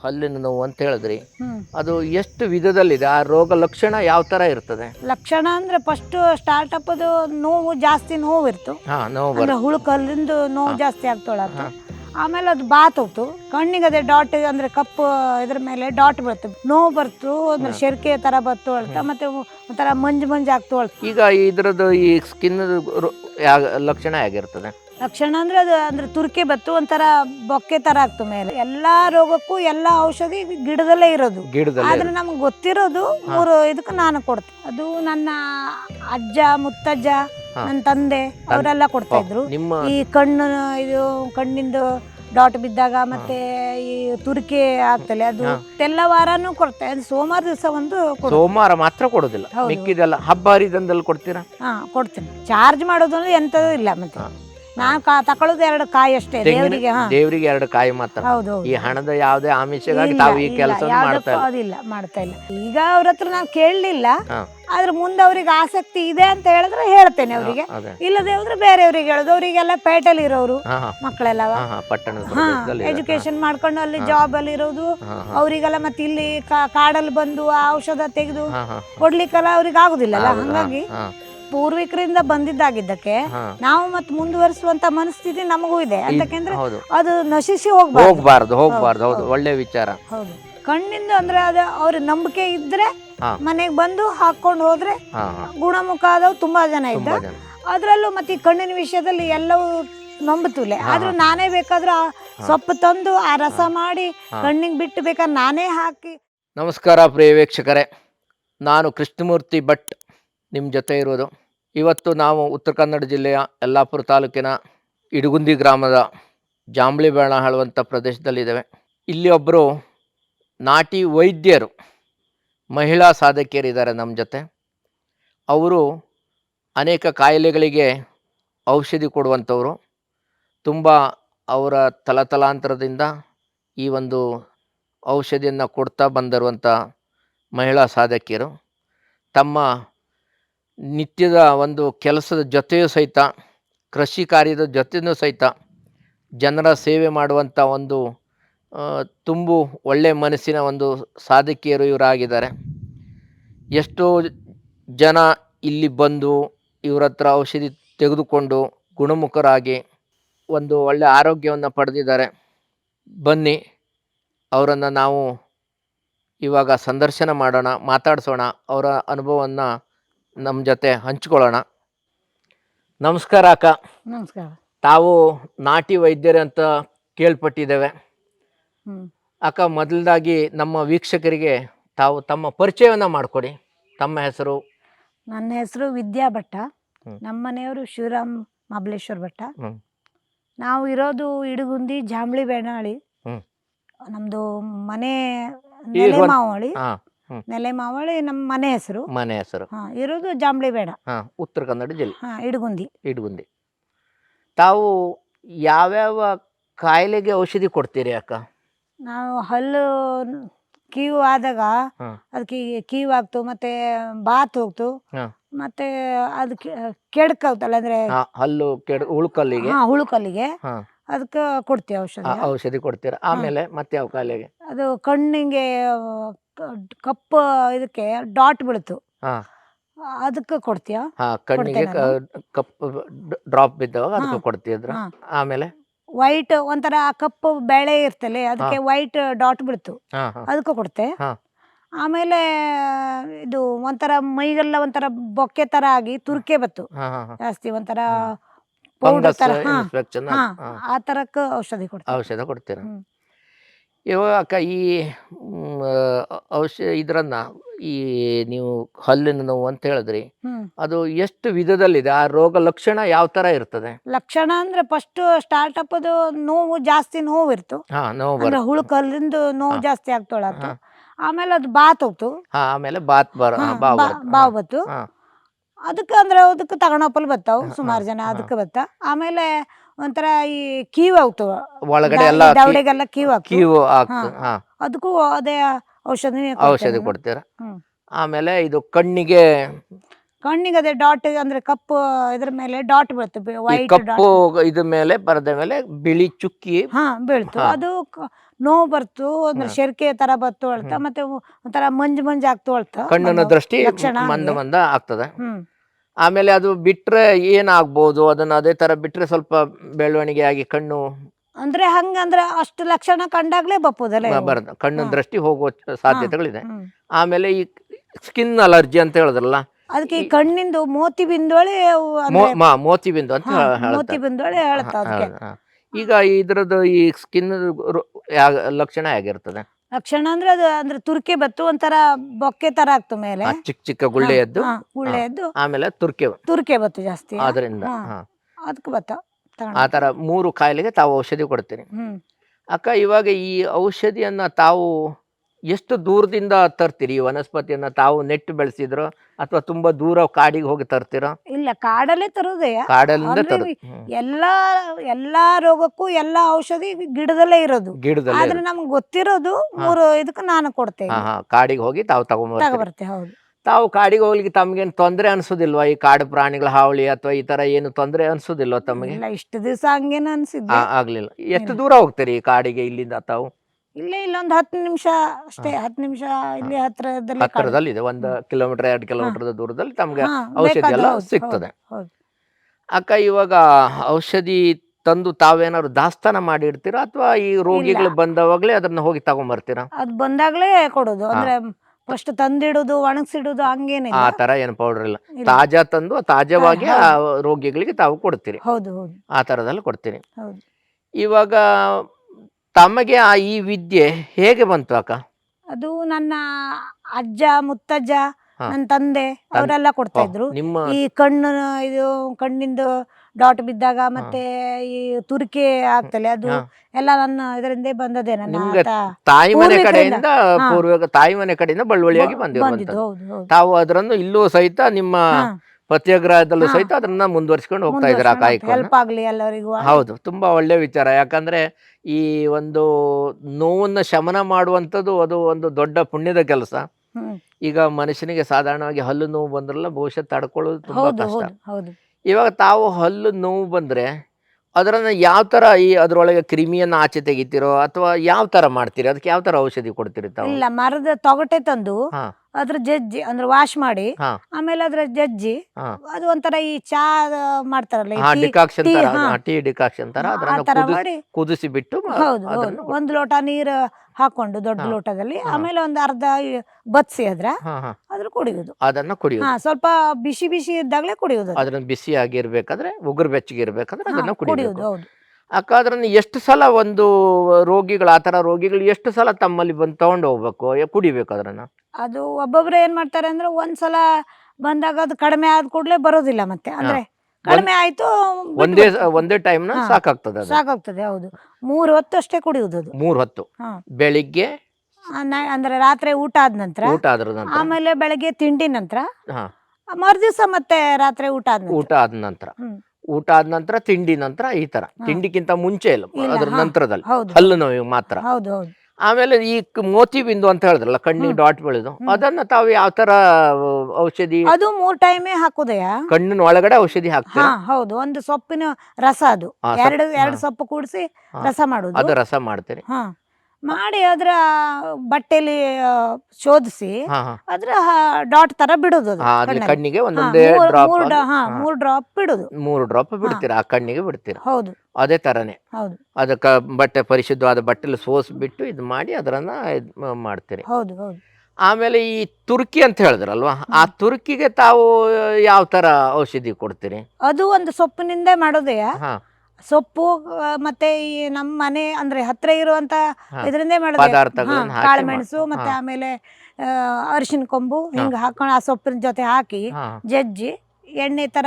ಹಲ್ಲಿನ ನೋವು ಅಂತ ಹೇಳಿದ್ರಿ. ಅದು ಎಷ್ಟು ವಿಧದಲ್ಲಿದೆ? ಆ ರೋಗ ಲಕ್ಷಣ ಯಾವ ತರ ಇರ್ತದೆ? ಲಕ್ಷಣ ಅಂದ್ರೆ ಫಸ್ಟ್ ಸ್ಟಾರ್ಟಪ್ ಅದು ನೋವು ಜಾಸ್ತಿ ನೋವು ಇರ್ತು. ಹಾ ನೋವು ಬರ್ ಅಂದ್ರೆ ನೋವು ಜಾಸ್ತಿ ಆಗ್ತೊಳತ್ತ ಆಮೇಲೆ ಅದು ಬಾತ್ ಹೋಗ್ತು ಕಣ್ಣಿಗೆ ಅದೇ ಡಾಟ್ ಅಂದ್ರೆ ಕಪ್ಪು ಇದ್ರ ಮೇಲೆ ಡಾಟ್ ಬರ್ತು ನೋವು ಬರ್ತು ಅಂದ್ರೆ ಶೆರ್ಕೆ ತರ ಬತ್ತು ಅಳ್ತ ಮತ್ತೆ ಒಂಥರ ಮಂಜು ಮಂಜು ಆಗ್ತು ಅಳ್ತ. ಈಗ ಇದ್ರದ್ದು ಈ ಸ್ಕಿನ್ ಲಕ್ಷಣ ಹೇಗಿರ್ತದೆ? ಲಕ್ಷಣ ಅಂದ್ರೆ ಅದು ಅಂದ್ರೆ ತುರ್ಕೆ ಬತ್ತು ಒಂಥರ ಬೊಕ್ಕೆ ತರ ಆಗ್ತು ಮೇಲೆ. ಎಲ್ಲಾ ರೋಗಕ್ಕೂ ಎಲ್ಲಾ ಔಷಧಿ ಗಿಡದಲ್ಲೇ ಇರೋದು. ಆದರೆ ನಮ್ಗೆ ಗೊತ್ತಿರೋದು ಮೂರು ಇದಕ್ಕೆ ನಾನು ಕೊಡ್ತೀನಿ. ಅದು ನನ್ನ ಅಜ್ಜ ಮುತ್ತಜ್ಜ. ನನ್ನ ತಂದೆ ಅವರೆಲ್ಲ ಕೊಡ್ತಾ ಇದ್ರು. ಈ ಕಣ್ಣು ಇದು ಕಣ್ಣಿಂದು ಡಾಟ್ ಬಿದ್ದಾಗ ಮತ್ತೆ ಈ ತುರಿಕೆ ಆಗ್ತಲ್ಲ ಅದು. ಎಲ್ಲ ವಾರನೂ ಕೊಡ್ತೆ ಅದು ಸೋಮವಾರ ದಿವಸ ಒಂದು ಸೋಮವಾರ ಮಾತ್ರ ಕೊಡೋದಿಲ್ಲ. ಮಿಕ್ಕಿದೆಲ್ಲ ಹಬ್ಬ ಹರಿದಂದಲ್ಲಿ ಕೊಡ್ತೀರಾ? ಹಾ ಕೊಡ್ತೀನಿ. ಚಾರ್ಜ್ ಮಾಡೋದು ಅಂದ್ರೆ ಎಂತದೂ ಇಲ್ಲ ಮತ್ತೆ. ನಾನು ಕಾ ತಕೊಳ್ಳೋದು ಎರಡು ಕಾಯಿ ಅಷ್ಟೇ ದೇವರಿಗೆ ಹಾ. ದೇವರಿಗೆ ಎರಡು ಕಾಯಿ ಮಾತ್ರ. ಹೌದು ಈ ಹಣದ ಯಾವುದೇ ಆಮಿಷಗಾಗಿ ತಾವು ಈ ಕೆಲಸ ಮಾಡ್ತಾ ಇಲ್ಲ. ಅದಿಲ್ಲ ಮಾಡ್ತಾ ಇಲ್ಲ. ಈಗ ಅವ್ರ ಹತ್ರ ನಾನು ಕೇಳಲಿಲ್ಲ ಹಾ. ಆದ್ರೆ ಮುಂದೆ ಅವ್ರಿಗೆ ಆಸಕ್ತಿ ಇದೆ ಅಂತ ಹೇಳಿದ್ರೆ ಹೇಳ್ತೇನೆ ಅವರಿಗೆ. ಅದೇ. ಇಲ್ಲದೆ ಹೋದ್ರೆ ಬೇರೆಯವ್ರಿಗೆ ಹೇಳೋದು. ಅವರಿಗೆಲ್ಲ ಪೇಟೆಲ್ ಇರೋರು ಹಾ ಹಾ. ಮಕ್ಕಳೆಲ್ಲ ಹಾ ಹಾ ಪಟ್ಟಣದ ಹಾ ಪ್ರದೇಶದಲ್ಲಿ ಇರೋದು. ಎಜುಕೇಶನ್ ಮಾಡ್ಕೊಂಡು ಅಲ್ಲಿ ಜಾಬ್ ಅಲ್ಲಿ ಇರೋದು. ಹಾ ಹಾ. ಅವರಿಗೆಲ್ಲ ಮತ್ತೆ ಇಲ್ಲಿ ಕಾ- ಕಾಡಲ್ಲಿ ಬಂದು ಆ ಔಷಧ ತೆಗೆದು ಹಾ ಹಾ. ಕೊಡ್ಲಿಕ್ಕೆಲ್ಲ ಅವ್ರಿಗೆ ಆಗುದಿಲ್ಲಲ್ಲ ಹೌದು, ಹಂಗಾಗಿ ಹಾ. ಪೂರ್ವಿಕರಿಂದ ಬಂದಿದ್ದಾಗಿದ್ದಕ್ಕೆ ನಾವು ಮತ್ತೆ ಮುಂದುವರಿಸುವಂತ ಮನಸ್ಥಿತಿ ನಮಗೂ ಇದೆ. ಯಾಕಂದ್ರೆ ಹೌದು. ಅದು ನಶಿಸಿ ಹೋಗ್ಬಾರ್ದು. ಹೋಗ್ಬಾರ್ದು ಹೋಗ್ಬಾರ್ದು. ಹೌದು ಒಳ್ಳೆ ವಿಚಾರ. ಹೌದು. ಕಣ್ಣಿಂದ ಅಂದ್ರೆ ಅದ ಅವ್ರ ನಂಬಿಕೆ ಇದ್ರೆ. ಮನೆಗೆ ಬಂದು ಹಾಕೊಂಡು ಹೋದ್ರೆ ಗುಣಮುಖ ಆದವು ತುಂಬಾ ಜನ ಇದ್ದ. ಅದ್ರಲ್ಲೂ ಮತ್ತೆ ಈ ಕಣ್ಣಿನ ವಿಷಯದಲ್ಲಿ ಎಲ್ಲವೂ ನಂಬುತ್ತುಲೆ. ಆದ್ರೂ ನಾನೇ ಬೇಕಾದ್ರೆ ಆ ಸೊಪ್ಪು ತಂದು ಆ ರಸ ಮಾಡಿ ಕಣ್ಣಿಗೆ ಬಿಟ್ಟು ಬೇಕಾದ್ರೆ ನಾನೇ ಹಾಕಿ ನಮಸ್ಕಾರ ಪ್ರಿಯ ವೀಕ್ಷಕರೇ. ನಾನು ಕೃಷ್ಣಮೂರ್ತಿ ಭಟ್ ನಿಮ್ಮ ಜೊತೆ ಇರೋದು. ಇವತ್ತು ನಾವು ಉತ್ತರ ಕನ್ನಡ ಜಿಲ್ಲೆಯ ಯಲ್ಲಾಪುರ ತಾಲೂಕಿನ ಇಡಗುಂದಿ ಗ್ರಾಮದ ಜಾಂಬಳಿ ಬೇಣ ಹೇಳುವಂಥ ಪ್ರದೇಶದಲ್ಲಿದ್ದೇವೆ. ಇಲ್ಲಿ ಒಬ್ಬರು ನಾಟಿ ವೈದ್ಯರು, ಮಹಿಳಾ ಸಾಧಕಿಯರಿದ್ದಾರೆ ನಮ್ಮ ಜೊತೆ. ಅವರು ಅನೇಕ ಕಾಯಿಲೆಗಳಿಗೆ ಔಷಧಿ ಕೊಡುವಂಥವರು ತುಂಬ ಅವರ ತಲತಲಾಂತರದಿಂದ ಈ ಒಂದು ಔಷಧಿಯನ್ನು ಕೊಡ್ತಾ ಬಂದಿರುವಂಥ ಮಹಿಳಾ ಸಾಧಕಿಯರು. ತಮ್ಮ ನಿತ್ಯದ ಒಂದು ಕೆಲಸದ ಜೊತೆಯೂ ಸಹಿತ, ಕೃಷಿ ಕಾರ್ಯದ ಜೊತೆಯೂ ಸಹಿತ ಜನರ ಸೇವೆ ಮಾಡುವಂಥ ಒಂದು ತುಂಬು ಒಳ್ಳೆಯ ಮನಸ್ಸಿನ ಒಂದು ಸಾಧಕಿಯರು ಇವರಾಗಿದ್ದಾರೆ. ಎಷ್ಟೋ ಜನ ಇಲ್ಲಿ ಬಂದು ಇವ್ರ ಹತ್ರ ಔಷಧಿ ತೆಗೆದುಕೊಂಡು ಗುಣಮುಖರಾಗಿ ಒಂದು ಒಳ್ಳೆಯ ಆರೋಗ್ಯವನ್ನು ಪಡೆದಿದ್ದಾರೆ. ಬನ್ನಿ, ಅವರನ್ನು ನಾವು ಇವಾಗ ಸಂದರ್ಶನ ಮಾಡೋಣ, ಮಾತಾಡಿಸೋಣ, ಅವರ ಅನುಭವವನ್ನು ನಮ್ಮ ಜೊತೆ ಹಂಚ್ಕೊಳ್ಳೋಣ. ನಮಸ್ಕಾರ ಅಕ್ಕ. ನಮಸ್ಕಾರ. ತಾವು ನಾಟಿ ವೈದ್ಯರು ಅಂತ ಕೇಳ್ಪಟ್ಟಿದ್ದೇವೆ. ಅಕ್ಕ ಮೊದಲದಾಗಿ ನಮ್ಮ ವೀಕ್ಷಕರಿಗೆ ತಾವು ತಮ್ಮ ಪರಿಚಯವನ್ನು ಮಾಡಿಕೊಡಿ. ತಮ್ಮ ಹೆಸರು? ನನ್ನ ಹೆಸರು ವಿದ್ಯಾ ಭಟ್ಟ. ನಮ್ಮ ಮನೆಯವರು ಶಿವರಾಮ್ ಮಬಲೇಶ್ವರ್ ಭಟ್ಟ. ನಾವು ಇರೋದು ಇಡಗುಂದಿ ಜಾಂಬಳಿ ಬೆಣಾಳಿ. ನಮ್ದು ಮನೆ ಮಾವಳಿ. ನೆಲೆ ಮಾವಳಿ ನಮ್ಮ ಮನೆ ಹೆಸರು. ಮನೆ ಹೆಸರು. ಹಾ ಇರೋದು ಜಾಂಬಳಿ ಬೇಡ. ಹಾಂ ಉತ್ತರ ಕನ್ನಡ ಜಿಲ್ಲೆ. ಇಡಗುಂದಿ ಇಡಗುಂದಿ. ಇಡ್ಗುಂದಿ. ತಾವು ಯಾವ್ಯಾವ ಕಾಯಿಲೆಗೆ ಔಷಧಿ ಕೊಡ್ತೀರಿ ಅಕ್ಕ? ನಾವು ಹಲ್ಲು ಕೀವು ಆದಾಗ ಹಾ. ಅದಕ್ಕೆ ಕೀವು ಆಗ್ತು ಮತ್ತೆ ಬಾತ್ ಹೋಗ್ತು ಹಾ. ಮತ್ತೆ ಅದಕ್ಕೆ ಕೆಡ್ಕಾಗ್ತಲ್ಲ ಅಂದ್ರೆ ಹಲ್ಲು ಕೆಡ ಉಳ್ಕಲ್ಲಿಗೆ. ಹಾ ಹುಳುಕಲ್ಲಿಗೆ ಹಾ. ಅದಕ್ಕೆ ಕೊಡ್ತೀವಿ ಔಷಧ. ಆ ಔಷಧಿ ಕೊಡ್ತೀರಾ? ಆಮೇಲೆ ಮತ್ತೆ ಯಾವ ಕಾಲಿಗೆ ಅದು ಕಣ್ಣಿಗೆ ಕಪ್ ಕಪ್ಪು ಇದಕ್ಕೆ ಡಾಟ್ ಬೀಳ್ತು ಹಾ. ಅದಕ್ಕೆ ಕೊಡ್ತೀಯ? ಹಾ ಕಣ್ಣಿಗೆ ಕಪ್ಪು ಡ್ರಾಪ್ ಬಿದ್ದವಾಗ ಅದಕ್ಕೆ. ಕೊಡ್ತಿದ್ರ ಹಾ. ಆಮೇಲೆ? ವೈಟ್ ಒಂಥರ ಕಪ್ಪು ಬೆಳೆ ಇರ್ತಲ್ಲ ಅದಕ್ಕೆ ವೈಟ್ ಡಾಟ್ ಬೀಳ್ತು ಹಾ ಹಾ. ಅದಕ್ಕೆ ಕೊಡ್ತೆ. ಹಾ. ಆಮೇಲೆ ಇದು ಒಂಥರ ಮೈಗೆಲ್ಲ ಒಂಥರ ಬೊಕ್ಕೆ ತರ ಆಗಿ ತುರ್ಕೆ ಬತ್ತು. ಹಾ ಹಾ ಹಾ. ಜಾಸ್ತಿ ಒಂಥರ ಫಂಗಸ್ ಇನ್ಫೆಕ್ಷನ್ ಆ ತರಕ್ಕೆ ಔಷಧಿ ಕೊಡ್ತೀವಿ. ಔಷಧ ಕೊಡ್ತೀರ. ಇವಾಗ ಅಕ್ಕ ಈ ಔಷ ಔಷಧ ಇದ್ರನ್ನ ಈ ನೀವು ಹಲ್ಲಿನ ನೋವು ಅಂತ ಹೇಳಿದ್ರಿ ಅದು ಎಷ್ಟು ವಿಧದಲ್ಲಿದೆ? ಆ ರೋಗ ಲಕ್ಷಣ ಯಾವ ತರ ಇರ್ತದೆ? ಲಕ್ಷಣ ಅಂದ್ರೆ ಫಸ್ಟ್ ಸ್ಟಾರ್ಟಪ್ ಅದು ನೋವು ಜಾಸ್ತಿ ನೋವು ಇರ್ತು. ಅಂದ್ರೆ ಬರ್ ಹುಳು ಕಲ್ಲಿಂದು ನೋವು ಜಾಸ್ತಿ ಆಗ್ತಾಳ. ಆಮೇಲೆ ಅದು ಬಾತ್ ಹೋಗ್ತು. ಆಮೇಲೆ ಬಾತ್ ಬಾವು. ಬತ್ತು. ಅದಕ್ಕೆ ಅಂದ್ರೆ ಅದಕ್ಕೆ ತಗೊಂಡಪ್ಪಲ್ ಬತ್ತಾವು ಹಾ, ಸುಮಾರು ಜನ ಅದಕ್ಕೆ ಬತ್ತ. ಆಮೇಲೆ ಒಂಥರ ಈ ಕೀವ್ ಆಗ್ತವ ಒಳಗಡೆ ಎಲ್ಲ ಕೀವ್ ದವಡೆಗೆಲ್ಲ ಕೀವು ಆಗ್ತವೆ ಕೀವು ಆಗ್ತದೆ ಹಾ. ಅದಕ್ಕೂ ಅದೇ ಔಷಧಿ ಔಷಧಿ ಕೊಡ್ತೀರಾ? ಹ್ಮ್. ಆಮೇಲೆ ಇದು ಕಣ್ಣಿಗೆ ಕಣ್ಣಿಗೆ ಅದೇ ಡಾಟ್ ಅಂದ್ರೆ ಕಪ್ಪು ಇದ್ರ ಮೇಲೆ ಡಾಟ್ ಬೀಳುತ್ತೆ ಈ ವೈಟ್ ಕಪ್ಪು ಇದ್ರ ಮೇಲೆ ಬರದ ಮೇಲೆ ಬಿಳಿ ಚುಕ್ಕಿ ಹಾ ಬೀಳ್ತು ಹಾ. ಅದು ನೋ ನೋವು ಬರ್ತು ಅಂದ್ರೆ. ಶೆರ್ಕೆ ತರ ಬತ್ತು ಅಳ್ತ. ಮತ್ತೆ ಒಂಥರ ಮಂಜ್ ಮಂಜ್ ಆಗ್ತು ಅಳ್ತ ಕಣ್ಣಿನ ಒಂದು ದೃಷ್ಟಿ ಲಕ್ಷಣ ಮಂದ ಹಂಗೆ. ಮಂದ ಆಗ್ತದೆ ಹ್ಮ್ ಆಮೇಲೆ ಅದು ಬಿಟ್ರೆ ಏನಾಗ್ಬೋದು ಅದನ್ನ ಅದೇ ತರ ಬಿಟ್ರೆ ಸ್ವಲ್ಪ ಬೆಳವಣಿಗೆ ಆಗಿ ಕಣ್ಣು ಅಂದ್ರೆ ಹಂಗಂದ್ರೆ ಅಷ್ಟು ಲಕ್ಷಣ ಕಂಡಾಗ್ಲೇ ಬಪ್ಪುದಲ್ಲ ಇವು. ಬರದ ಕಣ್ಣಿನ ಹಾ. ದೃಷ್ಟಿ ಹೋಗುವ ಸಾಧ್ಯತೆಗಳಿದೆ ಹ್ಮ್. ಆಮೇಲೆ ಈ ಸ್ಕಿನ್ ಅಲರ್ಜಿ ಅಂತ ಹೇಳಿದ್ರಲ್ಲ ಅದಕ್ಕೆ ಈ ಕಣ್ಣಿಂದು ಮೋತಿ ಬಿಂದೋಳೆ ಅವು ಅಂದ್ರೆ ಮೋ- ಮಾ- ಮೋತಿ ಬಿಂದು ಅಂತ ಹಾ, ಹೇಳ್ತಾರೆ. ಮೋತಿ ಬಿಂದೋಳೆ ಹೇಳ್ತಾ ಅದಕ್ಕೆ. ಹಾ. ಈಗ ಇದ್ರದ್ದು ಈ ಸ್ಕಿನ್ ಲಕ್ಷಣ ಹೇಗಿರ್ತದೆ? ಲಕ್ಷಣ ಅಂದ್ರೆ ಅದು ಅಂದ್ರೆ ತುರ್ಕೆ ಬತ್ತು ಒಂಥರ ಬೊಕ್ಕೆ ತರ ಆಗ್ತು ಮೇಲೆ. ಆ ಚಿಕ್ಕ ಚಿಕ್ಕ ಗುಳ್ಳೆ ಎದ್ದು ಹಾ, ಗುಳ್ಳೆ ಎದ್ದು ಆಮೇಲೆ ತುರ್ಕೆ ತುರ್ಕೆ ಬತ್ತು ಜಾಸ್ತಿ. ಅದರಿಂದ ಹಾ. ಹಾ. ಅದಕ್ಕೆ ಬತ್ತ ಆ ತರ ಮೂರು ಕಾಯಿಲೆಗೆ ತಾವು ಔಷಧಿ ಕೊಡ್ತೀನಿ. ಹ್ಮ್. ಅಕ್ಕ ಇವಾಗ ಈ ಔಷಧಿಯನ್ನ ತಾವು ಎಷ್ಟು ದೂರದಿಂದ ತರ್ತೀರಿ ಈ ವನಸ್ಪತಿಯನ್ನ? ತಾವು ನೆಟ್ಟು ಬೆಳೆಸಿದ್ರು ಅಥವಾ ತುಂಬಾ ದೂರ ಕಾಡಿಗೆ ಹೋಗಿ ತರ್ತೀರಾ? ಇಲ್ಲ ಕಾಡಲ್ಲೇ ತರೋದೇ. ಕಾಡಲ್ಲಿಂದ ತರೋದು. ಎಲ್ಲಾ ಎಲ್ಲಾ ರೋಗಕ್ಕೂ ಎಲ್ಲಾ ಔಷಧಿ ಗಿಡದಲ್ಲೇ ಇರೋದು. ಗಿಡದಲ್ಲಿ ಆದ್ರೆ ನಮ್ಗೆ ಗೊತ್ತಿರೋದು ಮೂರು ಇದಕ್ಕೆ ನಾನು ಕೊಡ್ತೇನೆ. ಕಾಡಿಗೆ ಹೋಗಿ ತಾವು ತಗೊಂಡ್ಬರ್ತೇವೆ ಹೌದು. ತಾವು ಕಾಡಿಗೆ ಹೋಗ್ಲಿಕ್ಕೆ ತಮ್ಗೇನು ತೊಂದರೆ ಅನ್ಸೋದಿಲ್ವಾ? ಈ ಕಾಡು ಪ್ರಾಣಿಗಳ ಹಾವಳಿ ಅಥವಾ ಈ ತರ ಏನು ತೊಂದರೆ ಅನ್ಸೋದಿಲ್ವಾ ತಮಗೆ? ಇಷ್ಟು ದಿವಸ ಹಂಗೇನ ಅನ್ಸಿದ್ದೆ. ಆ- ಆಗ್ಲಿಲ್ಲ. ಎಷ್ಟು ದೂರ ಹೋಗ್ತೀರಿ ಈ ಕಾಡಿಗೆ ಇಲ್ಲಿಂದ ತಾವು? ಇಲ್ಲೇ ಇಲ್ಲೊಂದು ಹತ್ತು ನಿಮಿಷ ಅಷ್ಟೇ ಹತ್ತು ನಿಮಿಷ ಇಲ್ಲಿ ಹತ್ರದಲ್ಲಿ ಹತ್ತಿರದಲ್ಲಿ ಇದೆ ಒಂದು ಕಿಲೋಮೀಟರ್ ಎರಡು ಕಿಲೋಮೀಟರ್ ದೂರದಲ್ಲಿ ತಮಗೆ ಹಾ, ಔಷಧಿ ಎಲ್ಲ ಸಿಗ್ತದೆ. ಹೌದು. ಅಕ್ಕ ಇವಾಗ ಔಷಧಿ ತಂದು ತಾವೇನಾದ್ರು ದಾಸ್ತಾನ ಮಾಡಿ ಇಡ್ತೀರಾ? ಅಥವಾ ಈ ರೋಗಿಗಳು ಬಂದವಾಗಲೇ ಅದನ್ನ ಹೋಗಿ ತಗೊಂಬರ್ತೀರಾ? ಅದು ಬಂದಾಗ್ಲೇ ಕೊಡೋದು. ಅಂದ್ರೆ ಫಸ್ಟ್ ತಂದಿಡುದು ಒಣಗಿಸಿಡುದು ಹಂಗೇನೆ ಆ ತರ ಏನು ಪೌಡರ್ ಇಲ್ಲ. ಇಲ್ಲ. ತಾಜಾ ತಂದು ತಾಜಾವಾಗಿ ಆ ರೋಗಿಗಳಿಗೆ ತಾವು ಕೊಡ್ತೀರಿ. ಹೌದು ಹೌದು. ಆ ತರದಲ್ಲಿ ಕೊಡ್ತೀರಿ. ಹೌದು. ಇವಾಗ ತಮಗೆ ಆ ಈ ವಿದ್ಯೆ ಹೇಗೆ ಬಂತು ಅಕ್ಕ ಅದು ನನ್ನ ಅಜ್ಜ ಮುತ್ತಜ್ಜ ಹಾ. ನನ್ನ ತಂದೆ ಅವರೆಲ್ಲ ಕೊಡ್ತಾ ಇದ್ರು ನಿಮ್ಮ ಈ ಕಣ್ಣು ಇದು ಕಣ್ಣಿಂದು ಡಾಟ್ ಬಿದ್ದಾಗ ಮತ್ತೆ ಈ ತುರಿಕೆ ಆಗ್ತಲೆ ಅದು ಹಾ. ಎಲ್ಲ ನನ್ನ ಇದರಿಂದ ಬಂದದೆ ನನ್ನ ನಿಮ್ಗೆ ಆತ ತಾಯಿ ಮನೆ ಪೂರ್ವಿಕರಿಂದ. ಕಡೆಯಿಂದ ಹಾ. ಪೂರ್ವ ತಾಯಿ ಮನೆ ಕಡೆಯಿಂದ ಬಳುವಳಿಯಾಗಿ ಬಂದಿದ್ದು ಬಂದಿರುವಂತದ್ದು ಹೌದು ಹೌದು ತಾವು ಅದರನ್ನು ಇಲ್ಲೂ ಸಹಿತ ನಿಮ್ಮ ಹಾ. ಪತ್ಯಗ್ರಹದಲ್ಲೂ ಸಹಿತ ಅದನ್ನ ಮುಂದುವರಿಸಿಕೊಂಡು ಹೋಗ್ತಾ ಇದ್ದೀರಾ ಆ ಕಾಯಕ ಹೆಲ್ಪ್ ಆಗ್ಲಿ ಎಲ್ಲರಿಗೂ. ಹೌದು ತುಂಬಾ ಒಳ್ಳೆ ವಿಚಾರ. ಯಾಕಂದ್ರೆ ಈ ಒಂದು ನೋವನ್ನ ಶಮನ ಮಾಡುವಂಥದ್ದು ಅದು ಒಂದು ದೊಡ್ಡ ಪುಣ್ಯದ ಕೆಲಸ. ಹ್ಮ್. ಈಗ ಮನುಷ್ಯನಿಗೆ ಸಾಧಾರಣವಾಗಿ ಹಲ್ಲು ನೋವು ಬಂದ್ರಲ್ಲ ಬಹುಶಃ ತಡ್ಕೊಳ್ಳೋದು ತುಂಬಾ ಹೌದು ಕಷ್ಟ. ಹೌದು ಹೌದು. ಇವಾಗ ತಾವು ಹಲ್ಲು ನೋವು ಬಂದ್ರೆ ಅದರನ್ನ ಯಾವ ತರ ಈ ಅದರೊಳಗೆ ಕ್ರಿಮಿಯನ್ನ ಆಚೆ ತೆಗಿತೀರೋ ಅಥವಾ ಯಾವ ತರ ಮಾಡ್ತೀರಿ? ಅದಕ್ಕೆ ಯಾವ ತರ ಔಷಧಿ ಕೊಡ್ತೀರಿ ತಾವು? ಇಲ್ಲ ಮರದ ತೊಗಟೆ ತಂದು ಹಾ. ಅದ್ರ ಜಜ್ಜಿ ಅಂದ್ರೆ ವಾಶ್ ಮಾಡಿ ಹಾ. ಆಮೇಲೆ ಅದ್ರ ಜಜ್ಜಿ ಹಾ. ಅದು ಒಂಥರ ಈ ಚಾ ಮಾಡ್ತಾರಲ್ಲ ಈ ಹಾ ಟೀ- ಡಿಕಾಕ್ಷನ್ ತರ ಹಾ. ಟೀ ಡಿಕಾಕ್ಷನ್ ತರ ಆ ಅದನ್ನ ತರ ಕುದಿಸಿ ಮಾಡಿ ಕುದಿಸಿ ಬಿಟ್ಟು ಮ- ಹೌದು ಅದನ್ನ ಒಂದು ಲೋಟ ನೀರು ಹಾಕೊಂಡು ದೊಡ್ಡ ಹಾ. ಲೋಟದಲ್ಲಿ ಹಾ. ಆಮೇಲೆ ಒಂದು ಅರ್ಧ ಬತ್ಸಿ ಅದ್ರ ಹಾ ಹಾ ಅದ್ರ ಕುಡಿಯುದು ಅದನ್ನ ಕುಡಿಯೋದು ಹಾ ಸ್ವಲ್ಪ ಬಿಸಿ ಬಿಸಿ ಇದ್ದಾಗಲೇ ಕುಡಿಯುದು ಅದು. ಅದನ್ನ ಬಿಸಿ ಆಗಿರ್ಬೇಕಾದ್ರೆ ಉಗುರು ಬೆಚ್ಚಗೆ ಇರ್ಬೇಕಾದ್ರೆ ಹಾ, ಅದನ್ನ ಕುಡಿಯುದು ಕುಡಿಯೋದು ಹೌದು ಅಕ್ಕ ಅದನ್ನ ಎಷ್ಟು ಸಲ ಒಂದು ರೋಗಿಗಳು ಆ ತರ ರೋಗಿಗಳು ಎಷ್ಟು ಸಲ ತಮ್ಮಲ್ಲಿ ಬಂದು ತಗೊಂಡು ಹೋಗ್ಬೇಕು ಕುಡಿಬೇಕು ಅದ್ರನ್ನ? ಅದು ಒಬ್ಬೊಬ್ರು ಏನ್ ಮಾಡ್ತಾರೆ ಅಂದ್ರೆ ಒಂದ್ಸಲ ಬಂದಾಗ ಅದು ಕಡಿಮೆ ಆದ ಕೂಡಲೇ ಬರೋದಿಲ್ಲ ಮತ್ತೆ. ಅಂದ್ರೆ ಕಡಿಮೆ ಆಯ್ತು ಬಿಟ್ಟು ಒಂದೇ ಒಂದೇ ಟೈಮ್ನ ಹಾ. ಸಾಕಾಗ್ತದೆ ಅದು. ಸಾಕಾಗ್ತದೆ ಹೌದು. ಮೂರು ಹೊತ್ತು ಅಷ್ಟೇ ಕುಡಿಯುವುದು ಅದು. ಮೂರ್ ಹೊತ್ತು. ಹಾ. ಬೆಳಿಗ್ಗೆ ಆ, ನ- ಅಂದ್ರೆ ರಾತ್ರಿ ಊಟ ಆದ ನಂತರ ಊಟ ಆದ್ರ ನಂತರ. ಆಮೇಲೆ ಬೆಳಗ್ಗೆ ತಿಂಡಿ ನಂತರ ಹಾ. ಮರುದಿವ್ಸ ಮತ್ತೆ ರಾತ್ರಿ ಊಟ ಆದ ನಂತರ. ಊಟ ಆದ ನಂತರ. ಹ್ಮ್. ಊಟ ಆದ ನಂತರ ತಿಂಡಿ ನಂತರ ಈ ತರ. ತಿಂಡಿಗಿಂತ ಮುಂಚೆ ಇಲ್ಲ ಅದ್ರ. ನಂತರದಲ್ಲಿ. ಹಲ್ಲು ನೋವಿಗೆ ಮಾತ್ರ. ಆಮೇಲೆ ಈ ಮೋತಿ ಬಿಂದು ಅಂತ ಹೇಳಿದ್ರಲ್ಲ ಕಣ್ಣಿಗೆ ಡಾಟ್ ಬೆಳೆದು. ಅದನ್ನ ತಾವು ಯಾವ ತರ ಔಷಧಿ? ಅದು ಮೂರ್ ಟೈಮೇ ಹಾಕುದಯ ಕಣ್ಣಿನ ಒಳಗಡೆ ಔಷಧಿ ಹಾಕ್ತಾರೆ? ಹೌದು. ಒಂದು ಸೊಪ್ಪಿನ ರಸ ಅದು. ಎರಡು ಎರಡು ಸೊಪ್ಪು ಕೂಡಿಸಿ ರಸ ಮಾಡುದು. ಅದು ರಸ ಮಾಡ್ತೀರಿ. ಹಾ. ಮಾಡಿ ಅದ್ರ ಬಟ್ಟೆಲಿ ಶೋಧಿಸಿ ಹಾ ಹಾ. ಅದ್ರ ಡಾಟ್ ತರ ಬಿಡುದು ಅದು ಹಾ, ಅದ್ರ ಕಣ್ಣಲ್ಲಿ. ಕಣ್ಣಿಗೆ ಹಾ, ಒಂದೊಂದೇ ಮೂರ್- ಡ್ರಾಪ್ ಮೂರ್ ಡ- ಹಾ ಮೂರ್ ಡ್ರಾಪ್ ಬಿಡುದು. ಮೂರು ಡ್ರಾಪ್ ಬಿಡ್ತೀರಾ ಆ ಕಣ್ಣಿಗೆ ಬಿಡ್ತೀರಾ. ಹೌದು. ಅದೇ ತರನೇ. ಹೌದು. ಅದಕ್ಕೆ ಬಟ್ಟೆ ಪರಿಶುದ್ಧವಾದ ಬಟ್ಟೆಲಿ ಸೋಸ್ಬಿಟ್ಟು ಇದು ಮಾಡಿ ಅದರನ್ನ ಇದ್ ಮ- ಮಾಡ್ತೀರಿ. ಹೌದು ಹೌದು. ಆಮೇಲೆ ಈ ತುರ್ಕಿ ಅಂತ ಹೇಳಿದ್ರಲ್ವಾ ಆ ತುರ್ಕಿಗೆ ತಾವು ಯಾವ ತರ ಔಷಧಿ ಕೊಡ್ತೀರಿ? ಅದು ಒಂದು ಸೊಪ್ಪಿನಿಂದ ಮಾಡೋದೇ ಹಾ. ಸೊಪ್ಪು ಆ, ಮತ್ತೆ ಈ ನಮ್ಮ ಮನೆ ಅಂದ್ರೆ ಹತ್ರ ಇರುವಂತ ಹಾ. ಇದರಿಂದೇ ಮಾಡೋದು ಪದಾರ್ಥಗಳನ್ನ ಹಾಕಿ ಕಾಳು ಮಾ- ಮೆಣಸು ಮತ್ತೆ ಹಾ. ಆಮೇಲೆ ಆ, ಅರಿಶಿನ ಕೊಂಬು ಹಿಂಗ ಹಾಕೊಂಡು ಆ ಸೊಪ್ಪಿನ ಜೊತೆ ಹಾಕಿ ಹಾ. ಜಜ್ಜಿ ಎಣ್ಣೆ ತರ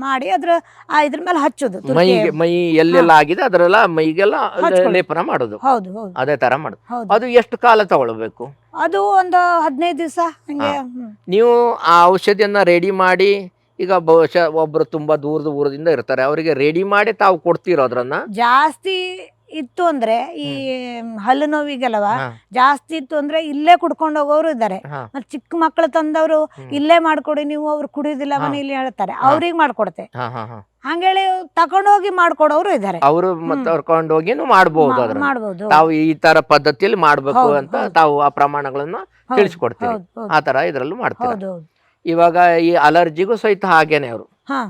ಮಾಡಿ ಅದ್ರ ಆ ಇದ್ರ ಮೇಲೆ ಹಚ್ಚೋದು ತುರ್ಕಿ. ಮೈಗೆ ಮೈ ಎಲ್ಲೆಲ್ಲ ಆಗಿದೆ ಅದರೆಲ್ಲ ಮೈಗೆಲ್ಲ. ಲೇಪನ ಮಾಡುದು ಹೌದು ಹೌದು ಅದೇ ತರ ಮಾಡುದು ಹೌದು ಅದು ಎಷ್ಟು ಕಾಲ ತಗೊಳ್ಬೇಕು ಅದು ಒಂದು ಹದಿನೈದು ದಿವಸ ಹಂಗೆ ಹಾ. ಹ್ಮ್. ನೀವು ಆ ಔಷಧಿಯನ್ನ ರೆಡಿ ಮಾಡಿ ಈಗ ಬಹುಶಃ ಒಬ್ರು ತುಂಬಾ ದೂರದ ಊರದಿಂದ ಇರ್ತಾರೆ. ಅವರಿಗೆ ರೆಡಿ ಮಾಡಿ ತಾವು ಕೊಡ್ತಿರೋದ್ರನ್ನ ಜಾಸ್ತಿ ಇತ್ತು ಅಂದ್ರೆ ಈ ಹಲ್ಲು ನೋವಿಗೆಲ್ಲವ ಜಾಸ್ತಿ ಇತ್ತು ಅಂದ್ರೆ ಇಲ್ಲೇ ಕುಡ್ಕೊಂಡು ಹೋಗೋರು ಇದ್ದಾರೆ. ಮತ್ತೆ ಚಿಕ್ಕ ಮಕ್ಕಳು ತಂದವರು ಇಲ್ಲೇ ಮಾಡ್ಕೊಡಿ ನೀವು ಅವ್ರು ಕುಡಿಯೋದಿಲ್ಲ. ಮನೇಲಿ ಹೇಳ್ತಾರೆ. ಅವ್ರಿಗೆ ಮಾಡ್ಕೊಡ್ತೆ. ಹಂಗೇಳಿ ತಕೊಂಡೋಗಿ ಮಾಡ್ಕೊಡೋರು ಇದ್ದಾರೆ. ಅವರು ಮತ್ತೆ ಮಾಡಬಹುದು ತಾವು ಈ ತರ ಪದ್ಧತಿಯಲ್ಲಿ ಮಾಡ್ಬೇಕು ಅಂತ ತಾವು ಆ ಪ್ರಮಾಣಗಳನ್ನ ಹೌದು ಆ ತರ ಇದ್ರಲ್ಲೂ ಹೌದು. ಇವಾಗ ಈ ಅಲರ್ಜಿಗೂ ಸಹಿತ ಹಾಗೇನೆ ಅವರು. ಹಾ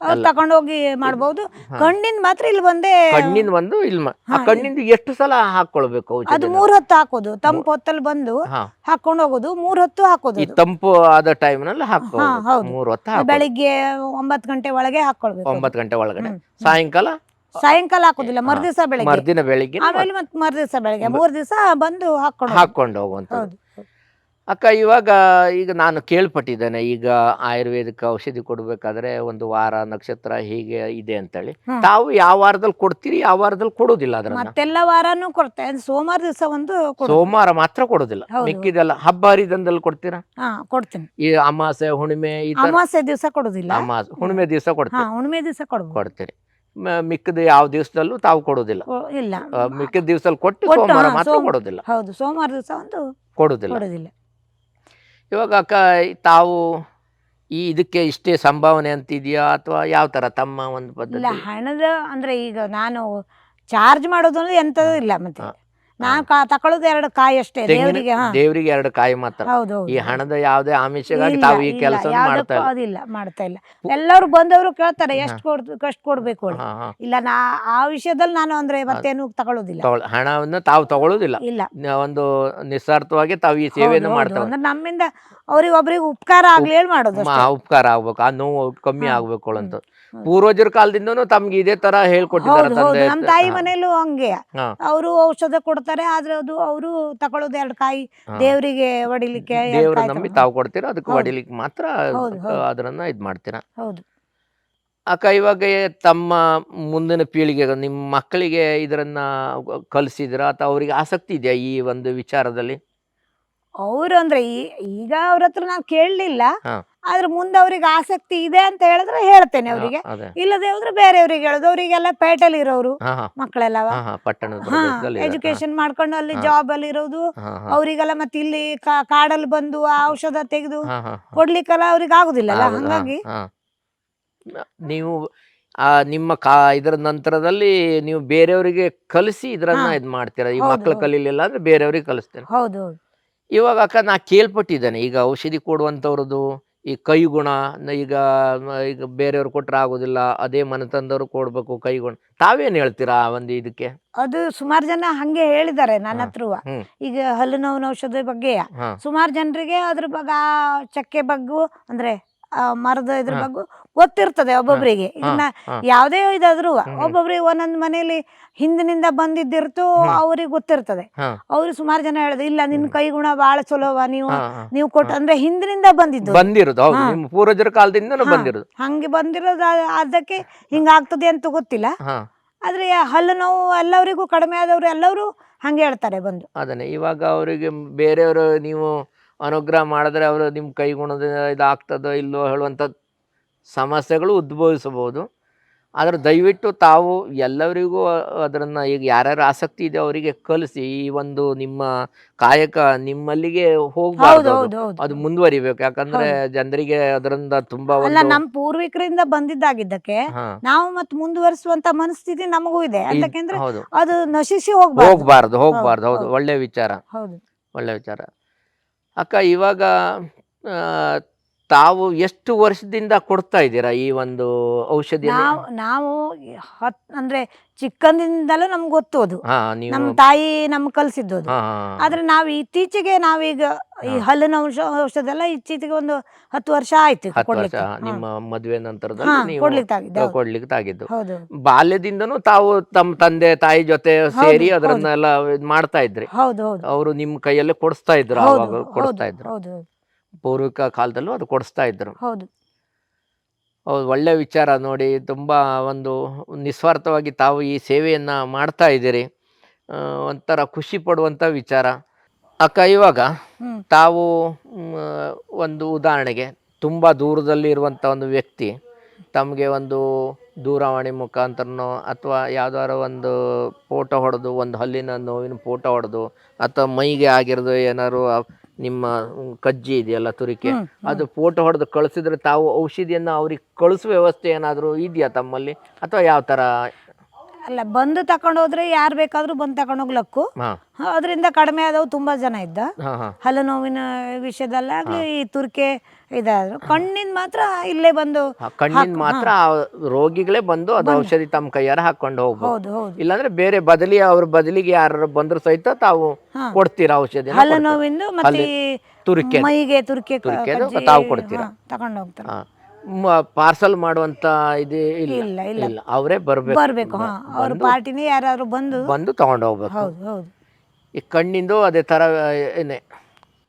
ಅವ್ರು. ತಗೊಂಡೋಗಿ ಮಾಡ್ಬೋದು. ಕಣ್ಣಿನ ಮಾತ್ರ ಇಲ್ಲಿ ಬಂದೇ ಕಣ್ಣಿನ ಒಂದು ಇಲ್ಮ ಆ ಕಣ್ಣಿಂದ ಎಷ್ಟು ಸಲ ಹಾಕೊಳ್ಬೇಕು ಅದು? ಮೂರ್ ಹೊತ್ತು ಹಾಕೋದು. ತಂಪು ಹೊತ್ತಲ್ಲಿ ಬಂದು ಹಾ. ಹಾಕೊಂಡು ಹೋಗೋದು. ಮೂರ್ ಹೊತ್ತು ಹಾಕೋದು ಈ ಅದು. ತಂಪು ಆದ ಟೈಮ್ನಲ್ಲಿ ಹಾ, ಹಾಕೋದು ಹೌದು. ಮೂರ್ ಹೊತ್ತು ಹಾಕೋದು ಬೆಳಿಗ್ಗೆ ಒಂಬತ್ತು ಗಂಟೆ ಒಳಗೆ ಹಾಕೊಳ್ಬೇಕು. ಒಂಬತ್ತು ಗಂಟೆ ಒಳಗಡೆ. ಹ್ಮ್. ಸಾಯಂಕಾಲ? ಸಾಯಂಕಾಲ ಹಾಕೋದಿಲ್ಲ. ಮರ್ದಿವಸ ಬೆಳಿಗ್ಗೆ. ಮರ್ದಿನ ಬೆಳಿಗ್ಗೆ ಆಮೇಲೆ ಮತ್ತೆ ಮರ್ದಿವಸ ಬೆಳಿಗ್ಗೆ. ಮೂರ್ ದಿವಸ ಬಂದು ಹಾಕೊಂಡು ಹಾಕೊಂಡು ಹೋಗುವಂತ ಹೌದು. ಅಕ್ಕ ಇವಾಗ ಈಗ ನಾನು ಕೇಳ್ಪಟ್ಟಿದ್ದೇನೆ ಈಗ ಆಯುರ್ವೇದಿಕ್ ಔಷಧಿ ಕೊಡಬೇಕಾದ್ರೆ ಒಂದು ವಾರ ನಕ್ಷತ್ರ ಹೀಗೆ ಇದೆ ಅಂತೇಳಿ. ತಾವು ಯಾವ ವಾರದಲ್ಲಿ ಕೊಡ್ತೀರಿ ಯಾವ ವಾರದಲ್ಲಿ ಕೊಡೋದಿಲ್ಲ ಅದನ್ನ ಮತ್ತೆಲ್ಲ ವಾರಾನು ಸೋಮವಾರ ದಿವಸ ಒಂದು ಕೊಡು ಸೋಮವಾರ ಮಾತ್ರ ಕೊಡೋದಿಲ್ಲ ಹೌದು. ಮಿಕ್ಕಿದೆಲ್ಲ. ಹಬ್ಬ ಹರಿದಂದಲ್ಲಿ ಕೊಡ್ತೀರಾ? ಹಾ ಕೊಡ್ತೀನಿ. ಈ ಅಮಾಸೆ ಹುಣ್ಣಿಮೆ ಈ ತರ. ಅಮಾವಾಸ್ಯೆ ದಿವಸ ಕೊಡುದಿಲ್ಲ. ಅಮಾಸೆ ಹುಣ್ಣಿಮೆ ದಿವಸ ಹಾ ಕೊಡ್ತೀರಿ ಹುಣ್ಣಿಮೆ ದಿವಸ ಕೊಡ್ಬೋದು. ಕೊಡ್ತೀರಿ. ಮ- ಮಿಕ್ಕಿದ ಯಾವ ದಿವಸದಲ್ಲೂ ತಾವು ಕೊಡೋದಿಲ್ಲ. ಕೊ- ಇಲ್ಲ. ಆ, ಮಿಕ್ಕಿದ ದಿವಸದಲ್ಲಿ ಕೊಟ್ಟು ಕೊಟ್ಟು, ಸೋಮವಾರ ಹಾ, ಮಾತ್ರ ಸೋಮ- ಕೊಡೋದಿಲ್ಲ. ಹೌದು ಸೋಮವಾರ ದಿವಸ ಒಂದು ಕೊಡೋದಿಲ್ಲ. ಕೊಡುದಿಲ್ಲ. ಇವಾಗ ಕ ತಾವು ಈ ಇದಕ್ಕೆ ಇಷ್ಟೇ ಸಂಭಾವನೆ ಅಂತಿದೆಯಾ? ಅಥವಾ ಯಾವ ಥರ ತಮ್ಮ ಒಂದು ಇಲ್ಲ ಪದ್ಧತಿ? ಹಣದ ಅಂದ್ರೆ ಈಗ ನಾನು ಚಾರ್ಜ್ ಮಾಡೋದು ಅಂದರೆ ಎಂಥದ್ದು ಇಲ್ಲ ಮತ್ತೆ. ನಾನು ಕಾ ತಕೊಳ್ಳೋದು ಎರಡು ಕಾಯಿ ಅಷ್ಟೇ ದೇವರಿಗೆ ಹಾ. ದೇವರಿಗೆ ಎರಡು ಕಾಯಿ ಮಾತ್ರ. ಹೌದು ಈ ಹಣದ ಯಾವುದೇ ಆಮಿಷಗಾಗಿ ಇಲ್ಲ, ತಾವು ಈ ಇಲ್ಲ, ಕೆಲಸ ಮಾಡ್ತಾ ಯಾವ್ದಕ್ಕೂ ಇಲ್ಲ. ಅದಿಲ್ಲ ಮಾಡ್ತಾ ಇಲ್ಲ. ಎಲ್ಲರೂ ಬಂದವರು ಕೇಳ್ತಾರೆ ಎಷ್ಟು ಕೊಡ್ ಎಷ್ಟು ಕೊಡ್ಬೇಕು ಹೇಳಿ. ಹಾ, ಹಾ. ಇಲ್ಲ ನಾ ಆ ವಿಷಯದಲ್ಲಿ ನಾನು ಅಂದ್ರೆ ಮತ್ತೇನು ತಗೊಳ್ಳೋದಿಲ್ಲ ತಗೊಳ್- ಹಣವನ್ನು ತಾವು ತಗೊಳ್ಳೋದಿಲ್ಲ ಇಲ್ಲ. ಒಂದು ನಿಸ್ವಾರ್ಥವಾಗಿ ತಾವು ಈ ಸೇವೆಯನ್ನು ಹೌದು. ಮಾಡ್ತಾ ಅಂದ್ರೆ ನಮ್ಮಿಂದ ಅವ್ರಿಗೆ ಒಬ್ರಿಗೆ ಉಪಕಾರ ಆಗ್ಲಿ ಹೇಳಿ ಮಾಡೋದು. ಮ- ಉಪಕಾರ ಆಗ್ಬೇಕು ಆ ನೋವು ಕಮ್ಮಿ. ಆಗ್ಬೇಕು ಅಂತ ಪೂರ್ವಜರ ಕಾಲದಿಂದನೂ ತಮ್ಗೆ ಇದೇ ತರ ಹೇಳ್ಕೊಟ್ಟಿದ್ದಾರೆ ಹೌದು ಹೌದು ತಂದೆ ನಮ್ಮ ತಾಯಿ ಮನೇಲೂ ಹಂಗೆ ಹಾ. ಅವರು ಔಷಧ ಕೊಡ್ತಾರೆ ಆದ್ರೆ ಅದು ಅವರು ತಕೊಳ್ಳೋದು ಎರಡು ಕಾಯಿ ಹಾ. ದೇವರಿಗೆ ಹೊಡಿಲಿಕ್ಕೆ ಎರಡ್ ದೇವ್ರ ಕಾಯಿ ನಂಬಿ ತಾವು ಕೊಡ್ತೀರಾ ಅದಕ್ಕೆ ಹೌದು. ಹೊಡಿಲಿಕ್ಕೆ ಮಾತ್ರ ಹೌದು, ಹೌದು. ಅದನ್ನ ಇದ್ ಮಾಡ್ತೀರಾ ಹೌದು ಅಕ್ಕ ಇವಾಗ ತಮ್ಮ ಮುಂದಿನ ಪೀಳಿಗೆ ನಿಮ್ಮ ಮಕ್ಕಳಿಗೆ ಇದರನ್ನ ಕಲಿಸಿದ್ರ ಅಥವಾ ಅವರಿಗೆ ಆಸಕ್ತಿ ಇದೆಯಾ ಈ ಒಂದು ವಿಚಾರದಲ್ಲಿ ಅವ್ರು ಅಂದ್ರೆ ಈ- ಈಗ ಅವ್ರ ಹತ್ರ ನಾನು ಕೇಳಲಿಲ್ಲ ಹಾ. ಆದ್ರೆ ಮುಂದೆ ಅವ್ರಿಗೆ ಆಸಕ್ತಿ ಇದೆ ಅಂತ ಹೇಳಿದ್ರೆ ಹೇಳ್ತೇನೆ ಅವರಿಗೆ ಅದೇ ಇಲ್ಲದೆ ಹೋದ್ರೆ ಬೇರೆಯವ್ರಿಗೆ ಹೇಳೋದು ಅವರಿಗೆಲ್ಲ ಪೇಟೆಲ್ ಇರೋರು ಹಾ ಹಾ ಮಕ್ಕಳೆಲ್ಲವ ಹಾ ಹಾ ಪಟ್ಟಣದ ಹಾ ಪ್ರದೇಶದಲ್ಲಿ ಇರೋದು. ಎಜುಕೇಶನ್ ಮಾಡ್ಕೊಂಡು ಅಲ್ಲಿ ಹಾ. ಜಾಬ್ ಅಲ್ಲಿ ಇರೋದು ಹಾ, ಹಾ, ಅವರಿಗೆಲ್ಲ ಮತ್ತೆ ಇಲ್ಲಿ ಕಾ- ಕಾಡಲ್ಲಿ ಬಂದು ಆ ಔಷಧ ತೆಗೆದು ಹಾ, ಹಾ, ಹಾ. ಕೊಡ್ಲಿಕ್ಕೆಲ್ಲ ಅವ್ರಿಗೆ ಆಗುದಿಲ್ಲಲ್ಲ ಹೌದು, ಹಾ, ಹಂಗಾಗಿ ಹಾ. ನೀವು ಆ ನಿಮ್ಮ ಕಾ ಇದರ ನಂತರದಲ್ಲಿ ನೀವು ಬೇರೆಯವರಿಗೆ ಕಲಿಸಿ ಇದರನ್ನ ಹಾ. ಇದ್ ಮಾಡ್ತೀರಾ ಈ ಹೌದು, ಮಕ್ಕಳು ಹೌದು. ಕಲೀಲಿಲ್ಲ ಅಂದ್ರೆ ಬೇರೆಯವ್ರಿಗೆ ಕಲಿಸ್ತೇನೆ ಹೌದು ಹೌದು ಇವಾಗ ಅಕ್ಕ ನಾ ಕೇಳ್ಪಟ್ಟಿದ್ದೇನೆ. ಈಗ ಔಷಧಿ ಕೊಡುವಂಥವ್ರದ್ದು ಈ ಕೈ ಗುಣ ನ- ಈಗ ಈಗ ಬೇರೆಯವ್ರು ಕೊಟ್ಟರೆ ಆಗೋದಿಲ್ಲ ಅದೇ ಮನೆತಂದವರು ಕೊಡ್ಬೇಕು ಕೈ ಗುಣ ತಾವೇನ್ ಹೇಳ್ತೀರಾ ಆ ಒಂದು ಇದಕ್ಕೆ? ಅದು ಸುಮಾರು ಜನ ಹಂಗೆ ಹೇಳಿದ್ದಾರೆ ನನ್ನ. ಹತ್ರ. ಈಗ ಹಲ್ಲು ನೋವಿನ ಔಷಧ ಬಗ್ಗೆ ಸುಮಾರು ಜನರಿಗೆ ಅದ್ರ ಬಗ್ಗೆ ಚಕ್ಕೆ ಬಗ್ಗು ಅಂದ್ರೆ ಮರದ ಇದ್ರ ಬಗ್ಗೆ ಗೊತ್ತಿರ್ತದೆ ಒಬ್ಬೊಬ್ರಿಗೆ. ಇದನ್ನ ಯಾವುದೇ ಇದಾದ್ರು ಒಬ್ಬೊಬ್ರಿಗೆ ಒಂದೊಂದ್ ಮನೇಲಿ ಹಿಂದಿನಿಂದ ಬಂದಿದ್ದಿರ್ತು. ಅವ್ರಿಗೆ ಗೊತ್ತಿರ್ತದೆ. ಅವ್ರು ಸುಮಾರು ಜನ ಹೇಳಿದ್ರು ಇಲ್ಲ ನಿನ್ ಕೈ ಗುಣ ಬಹಳ ಚಲೋವ ನೀವು. ನೀವು ಕೊಟ್ಟು ಅಂದ್ರೆ ಹಿಂದಿನಿಂದ ಬಂದಿದ್ದು. ಬಂದಿರೋದು ಪೂರ್ವಜರ ಕಾಲದಿಂದ. ಬಂದಿರೋದು. ಹಂಗೆ ಬಂದಿರೋದು ಅದಕ್ಕೆ ಹಿಂಗಾಗ್ತದೆ ಅಂತ ಗೊತ್ತಿಲ್ಲ. ಆದ್ರೆ ಹಲ್ಲು ನೋವು ಎಲ್ಲವರಿಗೂ ಕಡಿಮೆ ಆದವ್ರು ಎಲ್ಲರೂ ಹಂಗೆ ಹೇಳ್ತಾರೆ ಬಂದು. ಅದನ್ನೇ ಇವಾಗ ಅವರಿಗೆ ಬೇರೆಯವರು ನೀವು ಅನುಗ್ರಹ ಮಾಡಿದ್ರೆ ಅವರು ನಿಮ್ಮ ಕೈಗುಣದ ಇದಾಗ್ತದೋ ಇಲ್ಲೋ ಹೇಳುವಂಥ ಸಮಸ್ಯೆಗಳು ಉದ್ಭವಿಸಬಹುದು. ಆದರೆ ದಯವಿಟ್ಟು ತಾವು ಎಲ್ಲರಿಗೂ ಅದನ್ನು ಈಗ ಯಾರ್ಯಾರು ಆಸಕ್ತಿ ಇದೆ ಅವರಿಗೆ ಕಲಿಸಿ ಈ ಒಂದು ನಿಮ್ಮ ಕಾಯಕ ನಿಮ್ಮಲ್ಲಿಗೆ ಹೋಗ್ಬಾರ್ದು ಅದು. ಮುಂದುವರಿಬೇಕು. ಯಾಕಂದ್ರೆ ಜನರಿಗೆ ಅದರಿಂದ ತುಂಬಾ ಅಲ್ಲ ನಮ್ಮ ನಮ್ ಪೂರ್ವಿಕರಿಂದ ಬಂದಿದ್ದಾಗಿದ್ದಕ್ಕೆ ನಾವು ಮತ್ತೆ ಮುಂದುವರಿಸುವಂತ ಮನಸ್ಥಿತಿ ನಮಗೂ ಇದೆ. ಅದು ನಶಿಸಿ ಹೋಗ್ಬಾರ್ದು. ಹೋಗ್ಬಾರ್ದು ಹೋಗ್ಬಾರ್ದು. ಹೌದು. ಒಳ್ಳೆ ವಿಚಾರ. ಹೌದು. ಒಳ್ಳೆ ವಿಚಾರ. ಅಕ್ಕ ಇವಾಗ ತಾವು ಎಷ್ಟು ವರ್ಷದಿಂದ ಕೊಡ್ತಾ ಇದ್ದೀರಾ ಈ ಒಂದು ಔಷಧಿ ನಾವು ನಾವು ಹತ್ ಅಂದ್ರೆ ಚಿಕ್ಕಂದಿಂದಲೂ ನಮ್ಗೆ ಗೊತ್ತು ಅದು. ನಮ್ಮ ನಮ್ ತಾಯಿ ನಮ್ ಕಲ್ಸಿದ್ದು ಅದು. ಆದ್ರೆ ನಾವು ಇತ್ತೀಚೆಗೆ ನಾವೀಗ ಈ. ಹಲ್ಲಿನ ಔಷ ಔಷಧ ಎಲ್ಲ ಇತ್ತೀಚೆಗೆ ಒಂದು ಹತ್ತು ವರ್ಷ ಆಯ್ತು ಕೊಡ್ಲಿಕ್ಕೆ. ನಿಮ್ಮ ಮದುವೆ ನಂತರದಲ್ಲಿ ಹಾ, ನೀವು ಕೊಡ್ಲಿಕ್ಕೆ ಆಗಿದ್ದು ಹೌದು. ಕೊಡ್ಲಿಕ್ಕೆ ತಾಗಿದ್ದು ಹೌದು. ಬಾಲ್ಯದಿಂದನೂ ತಾವು ತಮ್ಮ ತಂದೆ ತಾಯಿ ಜೊತೆ ಸೇರಿ ಅದರನ್ನೆಲ್ಲ ಇದ್ ಮಾಡ್ತಾ ಇದ್ರಿ. ಹೌದು ಹೌದು. ಅವರು ನಿಮ್ ಕೈಯಲ್ಲೇ ಕೊಡಿಸ್ತಾ ಇದ್ರು ಹೌದು ಇದ್ರು. ಹೌದು. ಪೂರ್ವಿಕ ಕಾಲದಲ್ಲೂ ಅದು ಕೊಡಿಸ್ತಾ ಇದ್ರು ಹೌದು. ಹೌದು ಒಳ್ಳೆ ವಿಚಾರ ನೋಡಿ ತುಂಬ ಒಂದು ನಿಸ್ವಾರ್ಥವಾಗಿ ತಾವು ಈ ಸೇವೆಯನ್ನು ಮಾಡ್ತಾ ಇದ್ದೀರಿ. ಒಂಥರ ಖುಷಿ ಪಡುವಂಥ ವಿಚಾರ. ಅಕ್ಕ ಇವಾಗ ತಾವು ಒಂದು ಉದಾಹರಣೆಗೆ ತುಂಬ ದೂರದಲ್ಲಿ ಇರುವಂಥ ಒಂದು ವ್ಯಕ್ತಿ ತಮಗೆ ಒಂದು ದೂರವಾಣಿ ಮುಖಾಂತರನೋ ಅಥವಾ ಯಾವ್ದಾರ ಒಂದು ಫೋಟೋ ಹೊಡೆದು ಒಂದು ಹಲ್ಲಿನ ನೋವಿನ ಫೋಟೋ ಹೊಡೆದು ಅಥವಾ ಮೈಗೆ ಆಗಿರೋದು ಏನಾದ್ರು ನಿಮ್ಮ ಕಜ್ಜಿ ಇದೆಯಲ್ಲ ತುರಿಕೆ ಅದು ಫೋಟೋ ಹೊಡೆದು ಕಳಿಸಿದ್ರೆ ತಾವು ಔಷಧಿಯನ್ನು ಅವ್ರಿಗೆ ಕಳಿಸುವ ವ್ಯವಸ್ಥೆ ಏನಾದರೂ ಇದೆಯಾ ತಮ್ಮಲ್ಲಿ? ಅಥವಾ ಯಾವ ಥರ ಅಲ್ಲ ಬಂದು ತಕೊಂಡು ಹೋದ್ರೆ ಯಾರು ಬೇಕಾದ್ರೂ ಬಂದು ತಕೊಂಡು ಹೋಗ್ಲಕ್ಕು ಹಾಂ. ಅದರಿಂದ ಕಡಿಮೆ ಆದವು ತುಂಬಾ ಜನ ಇದ್ದ. ಹಾಂ ಹಾಂ. ಹಲ್ಲು ನೋವಿನ ವಿಷಯದಲ್ಲಾಗ್ಲಿ ಈ ತುರ್ಕೆ ಇದಾದ್ರು. ಕಣ್ಣಿನ ಮಾತ್ರ ಇಲ್ಲೇ ಬಂದು ಕಣ್ಣಿನ ಮಾತ್ರ ಆ ರೋಗಿಗಳೇ ಬಂದು ಅದು ಔಷಧಿ ತಮ್ಮ ಕೈಯಾರ ಹಾಕೊಂಡು ಹೋಗ್ಬೋದು. ಹೌದು ಹೌದು. ಇಲ್ಲಾಂದ್ರೆ ಬೇರೆ ಬದಲಿ ಅವ್ರ ಬದಲಿಗೆ ಯಾರು ಬಂದ್ರು ಸಹಿತ ತಾವು ಕೊಡ್ತೀರಾ ಔಷಧಿ ಹಲ್ಲು ನೋವಿಂದು ಮತ್ತೆ ಈ ತುರಿಕೆ. ಮೈಗೆ ತುರ್ಕೆ ಕ- ತುರಿಕೆದು ಕಜ್ಜಿ, ತಾವು ಕೊಡ್ತೀರಾ? ಹಾ, ತಕೊಂಡು ಹೋಗ್ತಾರೆ. ಪಾರ್ಸಲ್ ಮಾಡುವಂತ ಇದು ಇಲ್ಲ ಇಲ್ಲ ಇಲ್ಲ. ಅವರೇ ಬರ್ಬೇಕು. ಬರ್ಬೇಕು ಹಾ. ಅವ್ರ ಪಾರ್ಟಿನೇ ಯಾರಾದ್ರು ಬಂದು ಬಂದು ತಗೊಂಡು ಹೋಗ್ಬೇಕು. ಹೌದು ಹೌದು. ಈ ಕಣ್ಣಿಂದು ಅದೇ ತರ ಏನೇ.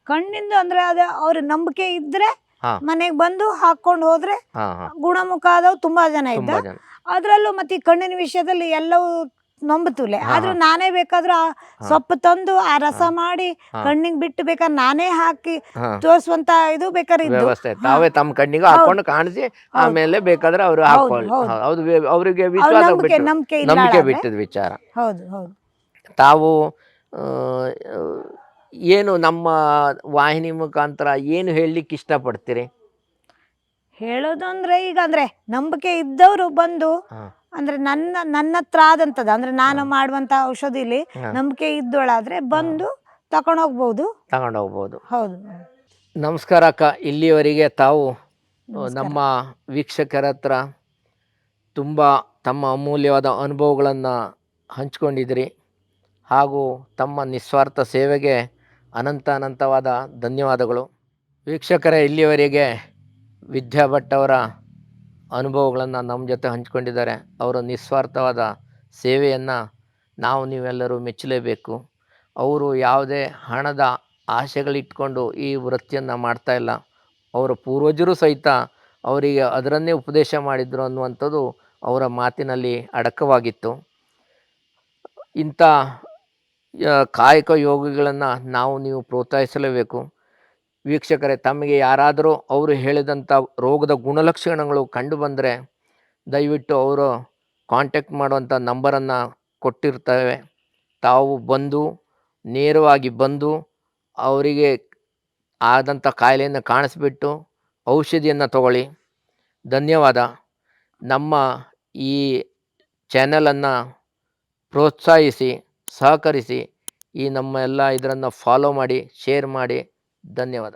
ಕಣ್ಣಿಂದ ಅಂದ್ರೆ ಅದೇ ಅವ್ರ ನಂಬಿಕೆ ಇದ್ರೆ ಹಾ. ಮನೆಗೆ ಬಂದು ಹಾಕೊಂಡು ಹೋದ್ರೆ ಹಾ ಹಾ. ಗುಣಮುಖ ಆದವು ತುಂಬಾ ಜನ ಇದ್ದ. ತುಂಬಾ ಜನ. ಅದ್ರಲ್ಲೂ ಮತ್ತೆ ಈ ಕಣ್ಣಿನ ವಿಷಯದಲ್ಲಿ ಎಲ್ಲವೂ ನಂಬುತ್ತೂಲೆ. ಆದ್ರೂ ನಾನೇ ಬೇಕಾದ್ರೂ ಆ ಸೊಪ್ಪು ತಂದು ಆ ರಸ ಮಾಡಿ ಕಣ್ಣಿಗೆ ಬಿಟ್ಟು ಬೇಕಾದ್ರೆ ನಾನೇ ಹಾಕಿ ತೋರಿಸುವಂತ ಇದು ಬೇಕಾದ್ರೆ ಇದ್ದು. ವ್ಯವಸ್ಥೆ ತಾವೇ ತಮ್ಮ ಕಣ್ಣಿಗೆ ಹಾಕೊಂಡು ಕಾಣಿಸಿ ಆಮೇಲೆ ಬೇಕಾದ್ರೆ ಅವರು ಹಾಕೊಳ್ಳಿ. ಹೌದು. ಅವ್ರಿಗೆ ಅವ್ರ ವಿಶ್ವಾಸ ನಂಬಿಕೆ ಬಿಟ್ಟು ನಂಬಿಕೆ ಇಲ್ಲ ನಂಬಿಕೆ ಆದ್ರೆ. ಬಿಟ್ಟದ ವಿಚಾರ. ಹೌದು ಹೌದು. ತಾವು ಆ, ಏನು ನಮ್ಮ ವಾಹಿನಿ ಮುಖಾಂತರ ಏನು ಹೇಳಲಿಕ್ಕೆ ಇಷ್ಟಪಡ್ತೀರಿ? ಹೇಳೋದು ಅಂದ್ರೆ ಈಗ ಅಂದ್ರೆ ನಂಬಿಕೆ ಇದ್ದವರು ಬಂದು. ಅಂದ್ರೆ ನನ್ನ ನನ್ನ ಹತ್ರ ಆದಂತದ ಅಂದ್ರೆ ನಾನು ಮಾಡುವಂತ ಔಷಧಿಲಿ. ನಂಬಿಕೆ ಇದ್ದೋಳಾದ್ರೆ ಬಂದು ತಗೊಂಡೋಗ್ಬಹುದು ತಗೊಂಡೋಗ್ಬಹುದು ಹೌದು. ನಮಸ್ಕಾರ ಅಕ್ಕ. ಇಲ್ಲಿಯವರೆಗೆ ತಾವು ನಮ್ಮ ವೀಕ್ಷಕರ ಹತ್ರ ತುಂಬ ತಮ್ಮ ಅಮೂಲ್ಯವಾದ ಅನುಭವಗಳನ್ನು ಹಂಚ್ಕೊಂಡಿದ್ರಿ. ಹಾಗೂ ತಮ್ಮ ನಿಸ್ವಾರ್ಥ ಸೇವೆಗೆ ಅನಂತ ಅನಂತವಾದ ಧನ್ಯವಾದಗಳು. ವೀಕ್ಷಕರೇ ಇಲ್ಲಿಯವರೆಗೆ ವಿದ್ಯಾ ಭಟ್ ಅವರ ಅನುಭವಗಳನ್ನು ನಮ್ಮ ಜೊತೆ ಹಂಚಿಕೊಂಡಿದ್ದಾರೆ. ಅವರ ನಿಸ್ವಾರ್ಥವಾದ ಸೇವೆಯನ್ನು ನಾವು ನೀವೆಲ್ಲರೂ ಮೆಚ್ಚಲೇಬೇಕು. ಅವರು ಯಾವುದೇ ಹಣದ ಆಸೆಗಳಿಟ್ಕೊಂಡು ಈ ವೃತ್ತಿಯನ್ನು ಮಾಡ್ತಾ ಇಲ್ಲ. ಅವರ ಪೂರ್ವಜರು ಸಹಿತ ಅವರಿಗೆ ಅದರನ್ನೇ ಉಪದೇಶ ಮಾಡಿದ್ರು ಅನ್ನುವಂಥದ್ದು ಅವರ ಮಾತಿನಲ್ಲಿ ಅಡಕವಾಗಿತ್ತು. ಇಂಥ ಕಾಯಕ ಯೋಗಿಗಳನ್ನು ನಾವು ನೀವು ಪ್ರೋತ್ಸಾಹಿಸಲೇಬೇಕು. ವೀಕ್ಷಕರೇ, ತಮಗೆ ಯಾರಾದರೂ ಅವರು ಹೇಳಿದಂಥ ರೋಗದ ಗುಣಲಕ್ಷಣಗಳು ಕಂಡು ಬಂದರೆ ದಯವಿಟ್ಟು ಅವರು ಕಾಂಟ್ಯಾಕ್ಟ್ ಮಾಡುವಂಥ ನಂಬರನ್ನು ಕೊಟ್ಟಿರ್ತೇವೆ. ತಾವು ಬಂದು, ನೇರವಾಗಿ ಬಂದು ಅವರಿಗೆ ಆದಂಥ ಕಾಯಿಲೆಯನ್ನು ಕಾಣಿಸ್ಬಿಟ್ಟು ಔಷಧಿಯನ್ನು ತಗೊಳ್ಳಿ. ಧನ್ಯವಾದ. ನಮ್ಮ ಈ ಚಾನಲನ್ನು ಪ್ರೋತ್ಸಾಹಿಸಿ, ಸಹಕರಿಸಿ ಈ ನಮ್ಮ ಎಲ್ಲ ಇದರನ್ನು ಫಾಲೋ ಮಾಡಿ, ಶೇರ್ ಮಾಡಿ. ಧನ್ಯವಾದ